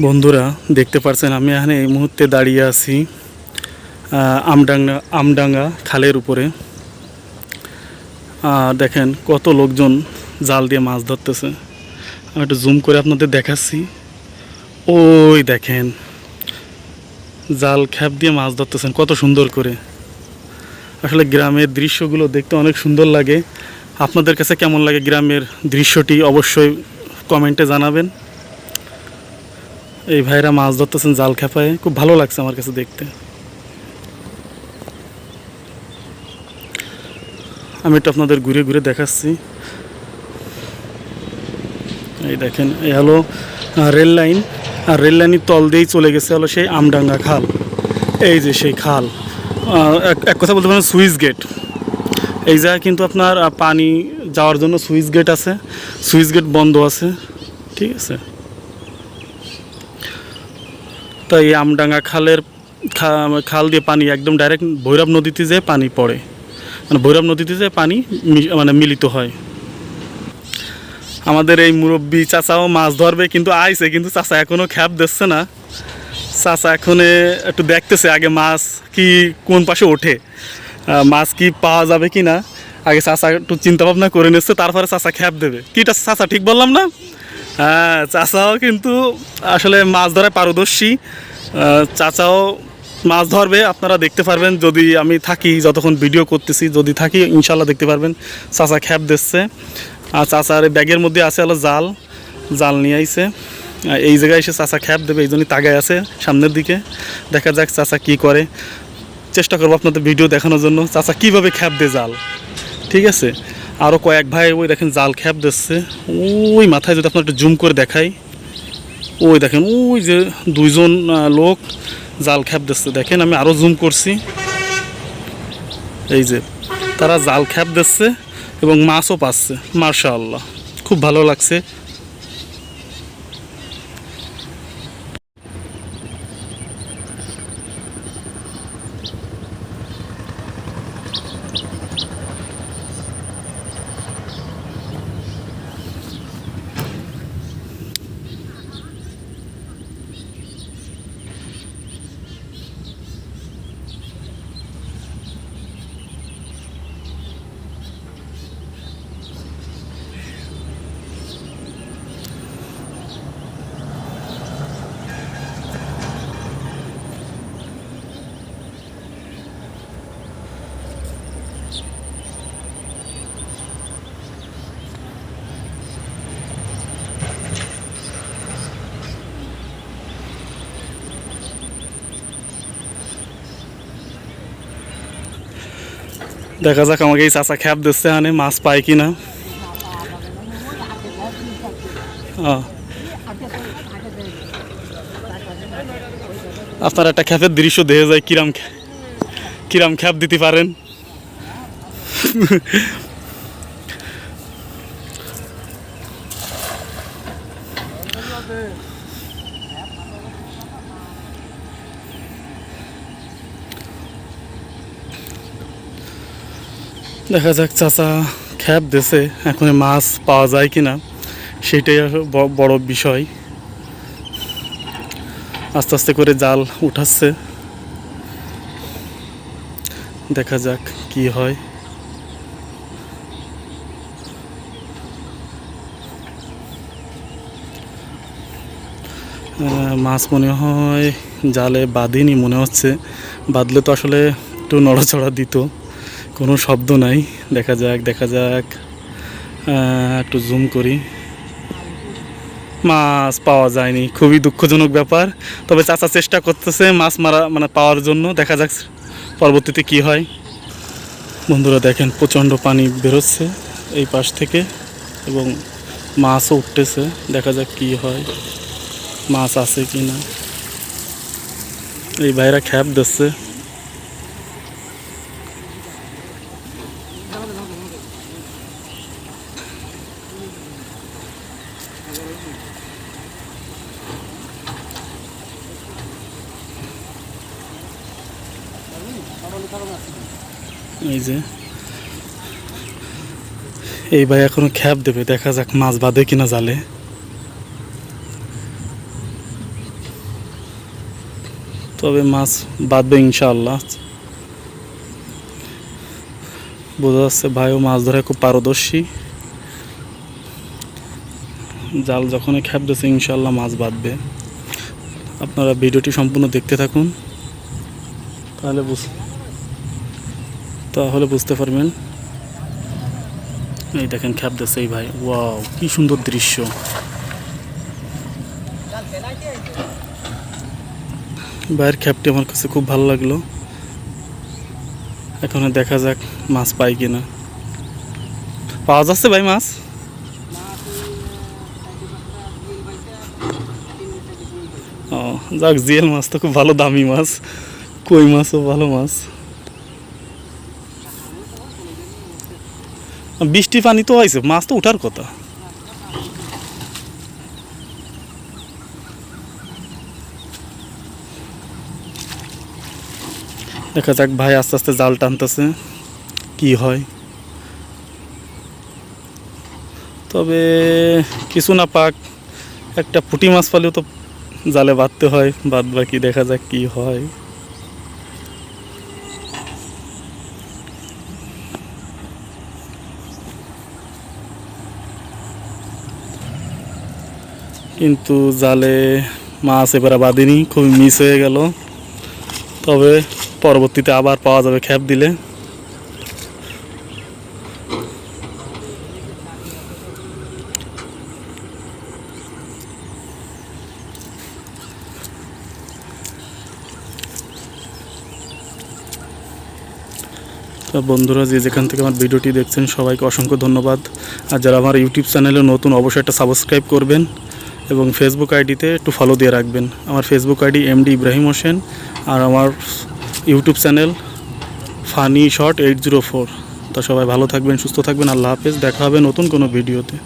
বন্ধুরা, দেখতে পাচ্ছেন আমি এখানে এই মুহূর্তে দাঁড়িয়ে আছি আমডাঙ্গা আমডাঙ্গা খালের উপরে। দেখেন কত লোকজন জাল দিয়ে মাছ ধরতেছে। আমি একটু জুম করে আপনাদের দেখাচ্ছি। ওই দেখেন, জাল খ্যাপ দিয়ে মাছ ধরতেছেন, কত সুন্দর করে। আসলে গ্রামের দৃশ্যগুলো দেখতে অনেক সুন্দর লাগে। আপনাদের কাছে কেমন লাগে গ্রামের দৃশ্যটি অবশ্যই কমেন্টে জানাবেন। এই ভাইরা মাছ ধরতেছেন জাল খেপায়। খুব ভালো লাগছে আমার কাছে দেখতে। আমি একটু আপনাদের ঘুরে ঘুরে দেখাচ্ছি। এই দেখেন এই হলো রেল লাইন। আর রেল লাইনের তল দিয়েই চলে গেছে হলো সেই আমডাঙ্গা খাল। এই যে সেই খাল। এক কথা বলতে পারেন সুইচ গেট। এই জায়গায় কিন্তু আপনার পানি যাওয়ার জন্য সুইচ গেট আছে। সুইচ গেট বন্ধ আছে। ঠিক আছে? তো এই আমডাঙ্গা খালের খাল দিয়ে পানি একদম ডাইরেক্ট ভৈরব নদীতে যেয়ে পানি পড়ে। মানে ভৈরব নদীতে যেয়ে পানি মানে মিলিত হয়। আমাদের এই মুরব্বী চাচাও মাছ ধরবে কিন্তু আইছে, কিন্তু চাচা এখনও খ্যাপ দিচ্ছে না। চাচা এখনে একটু দেখতেছে আগে মাছ কি, কোন পাশে ওঠে মাছ কি পাওয়া যাবে কি না আগে চাচা একটু চিন্তা ভাবনা করে নিচ্ছে, তারপরে চাচা খ্যাপ দেবে। কিটা চাচা ঠিক বললাম না? হ্যাঁ চাচাও কিন্তু আসলে মাছ ধরায় পারদর্শী। চাচাও মাছ ধরবে, আপনারা দেখতে পারবেন। যদি আমি থাকি, যতক্ষণ ভিডিও করতেছি, যদি থাকি, ইনশাল্লাহ দেখতে পারবেন। চাচা খ্যাপ দিচ্ছে। আর চাচার ব্যাগের মধ্যে আছে হলো জাল। জাল নিয়ে আইছে। এই জায়গায় এসে চাচা খ্যাপ দেবে, এই জন্যই তাগায় আছে সামনের দিকে। দেখা যাক চাচা কি করে। চেষ্টা করব আপনাদের ভিডিও দেখানোর জন্য। চাচা কীভাবে খ্যাপ দেয় জাল? ঠিক আছে? আরও কয়েক ভাই ওই দেখেন জাল খ্যাপ দিচ্ছে। ওই মাথায় যদি আপনার একটু জুম করে দেখাই, ওই দেখেন, ওই যে দুইজন লোক জাল খ্যাপ দিচ্ছে। দেখেন, আমি আরও জুম করছি। এই যে, তারা জাল খ্যাপ দিচ্ছে এবং মাছও পাচ্ছে মার্শাল্লাহ খুব ভালো লাগছে। দেখা যাক আমাকে এই চাচা খ্যাপ দিচ্ছে হানে, মাছ পায় কি না। আপনার একটা খ্যাপের দৃশ্য দেখে যায় কিরাম কিরাম খ্যাপ দিতে পারেন দেখা যাক চাচা খ্যাপ দেছে, এখন মাছ পাওয়া যায় কি না সেটাই বড় বিষয়। আস্তে আস্তে করে জাল উঠাচ্ছে। দেখা যাক কি হয়। মাছ মনে হয় জালে বাঁধিনি মনে হচ্ছে। বাঁধলে তো আসলে একটু নড়াচড়া দিত। কোনো শব্দ নাই। দেখা যাক দেখা যাক। একটু জুম করি। মাছ পাওয়া যায়নি, খুবই দুঃখজনক ব্যাপার। তবে চাচা চেষ্টা করতেছে মাছ মারা মানে পাওয়ার জন্য। দেখা যাক পরবর্তীতে কি হয়। বন্ধুরা দেখেন, প্রচণ্ড পানি বেরোচ্ছে এই পাশ থেকে এবং মাছও উঠতেছে। দেখা যাক কি হয়, মাছ আছে কি না এই ভাইরা খ্যাপ দিচ্ছে। এই যে। এই ভাই এখনও খ্যাপ দেবে, দেখা যাক মাছ বাঁধে কিনা জালে। তবে মাছ বাঁধবে ইনশাআল্লাহ। বোঝা যাচ্ছে ভাইও মাছ ধরে খুব পারদর্শী। জাল যখনই খ্যাপ দিচ্ছে ইনশাআল্লাহ মাছ বাঁধবে আপনারা ভিডিওটি সম্পূর্ণ দেখতে থাকুন। তাহলে বুঝ তাহলে বুঝতে পারবেন। এই দেখেন খ্যাপ দিচ্ছে এই ভাই। ওয়াও, কি সুন্দর দৃশ্য। ভাইয়ের খ্যাপটি আমার কাছে খুব ভালো লাগল। এখন দেখা যাক মাছ পাই কিনা। পাওয়া যাচ্ছে ভাই মাছ? ও, যাক, জিএল মাছ তো খুব ভালো, দামি মাছ। কই মাছও ভালো মাছ। বৃষ্টি পানি তো হয়েছে, মাছ তো উঠার কথা। দেখা যাক ভাই আস্তে আস্তে জাল টানতেছে, কি হয়। তবে কিছু না পাক, একটা পুঁটি মাছ পালেও তো জালে বাঁধতে হয়, বাদ বাকি দেখা যাক কি হয়। কিন্তু জালে মাছ এবারে বাঁধিনি, খুবই মিস হয়ে গেল। তবে পরবর্তীতে আবার পাওয়া যাবে খ্যাপ দিলে। বন্ধুরা, যে যেখান থেকে আমার ভিডিওটি দেখছেন, সবাইকে অসংখ্য ধন্যবাদ। আর যারা আমার ইউটিউব চ্যানেলে নতুন, অবশ্যই একটা সাবস্ক্রাইব করবেন। এবং ফেসবুক আইডিতে একটু ফলো দিয়ে রাখবেন। আমার Facebook ID MD Ibrahim Hossain আর আমার YouTube channel funny short eight zero four তো সবাই ভালো থাকবেন, সুস্থ থাকবেন। আল্লাহ হাফেজ। দেখা হবে নতুন কোনো ভিডিওতে